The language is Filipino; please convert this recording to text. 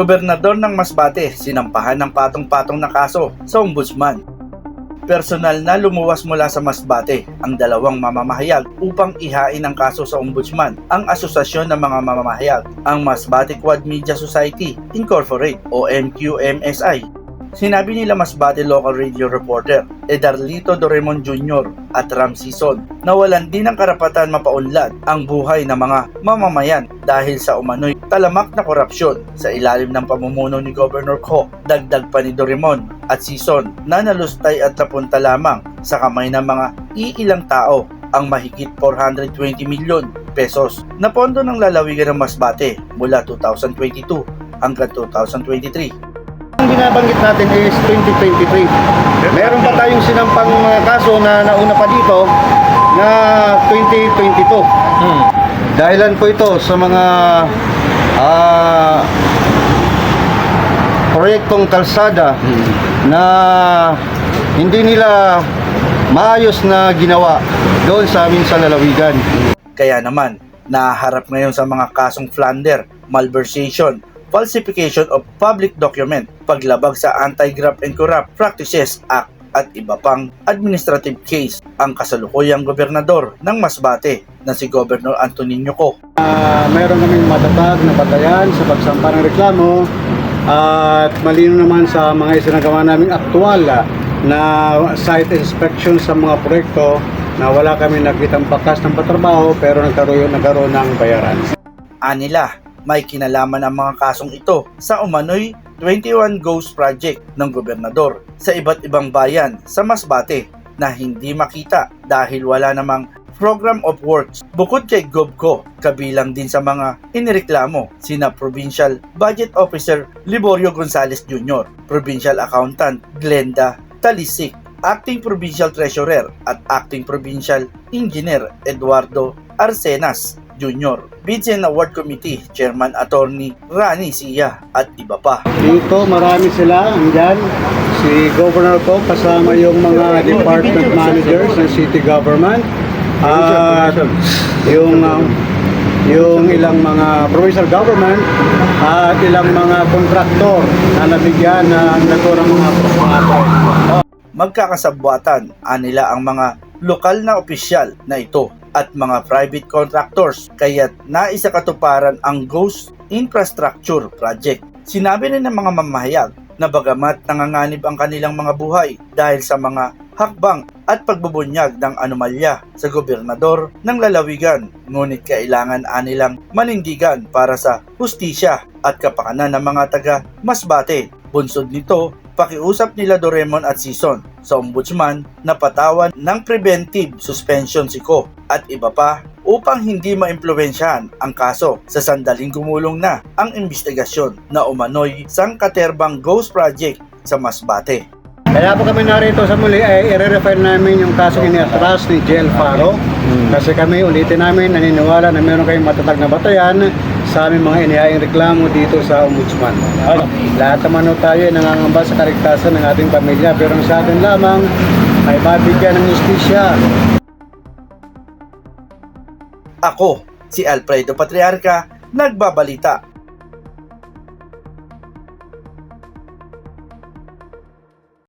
Gobernador ng Masbate sinampahan ng patong-patong na kaso sa ombudsman. Personal na lumuwas mula sa Masbate ang dalawang mamamahayag upang ihain ang kaso sa ombudsman ang Asosasyon ng mga Mamamahayag, ang Masbate Quad Media Society Incorporate o MQMSI. Sinabi nila Masbate Local Radio Reporter Edarlito Doremon Jr. at Ram Sison na walan din ng karapatan mapaunlad ang buhay ng mga mamamayan dahil sa umano'y talamak na korupsyon sa ilalim ng pamumuno ni Governor Ko. Dagdag pa ni Doremon at Sison na nalustay at napunta lamang sa kamay ng mga iilang tao ang mahigit 420 milyon pesos na pondo ng lalawigan ng Masbate mula 2022 hanggang 2023. Ang binabanggit natin is 2023. Meron pa tayong sinampang uh, kaso na nauna pa dito na 2022. Dahilan po ito sa mga ah, proyektong kalsada na hindi nila maayos na ginawa doon sa amin sa lalawigan. Kaya naman, naharap ngayon sa mga kasong plunder, malversation, falsification of public document, paglabag sa Anti-Graft and Corrupt Practices Act at iba pang administrative case ang kasalukuyang gobernador ng Masbate na si Governor Antonino Co. Ah, meron kaming matatag na batayan sa pagsampa ng reklamo at malino naman sa mga isinagawa naming aktual ah, na site inspection sa mga proyekto na wala kami nakitang bakas ng patrabaho pero nagkaroon, nagkaroon ng bayaran. Anila, may kinalaman ang mga kasong ito sa umano'y 21 Ghost Project ng gobernador sa iba't ibang bayan sa Masbate na hindi makita dahil wala namang Program of Works. Bukod kay GovCo, kabilang din sa mga inireklamo sina Provincial Budget Officer Liborio Gonzales Jr., Provincial Accountant Glenda Talisik, Acting Provincial Treasurer at Acting Provincial Engineer Eduardo Arsenas Jr., and Award Committee Chairman Attorney Rani Siya at iba pa. Dito marami sila, andyan si Governor ko kasama yung mga department managers ng city government at yung uh, yung ilang mga provincial government at ilang mga kontraktor na nabigyan na naturang mga mga Magkakasabwatan anila ang mga lokal na opisyal na ito at mga private contractors kaya't naisa katuparan ang Ghost Infrastructure Project. Sinabi rin ng mga mamahayag na bagamat nanganganib ang kanilang mga buhay dahil sa mga hakbang at pagbubunyag ng anomalya sa gobernador ng lalawigan, ngunit kailangan anilang manindigan para sa hustisya at kapakanan ng mga taga Masbate. Bunsod nito, pakiusap nila Doremon at Sison sa ombudsman na patawan ng preventive suspension si Ko at iba pa upang hindi maimpluwensyahan ang kaso sa sandaling gumulong na ang investigasyon na umano'y sangkaterbang ghost project sa Masbate. Kaya po kami narito sa muli ay i-refer namin yung kasong iniatras ni Jel Faro. Kasi kami ulitin namin naniniwala na meron kayong matatag na batayan sa aming mga inihaing reklamo dito sa Ombudsman. Lahat naman tayo ay nangangamba sa kaligtasan ng ating pamilya pero sa atin lamang ay mabigyan ng justisya. Ako, si Alfredo Patriarca, nagbabalita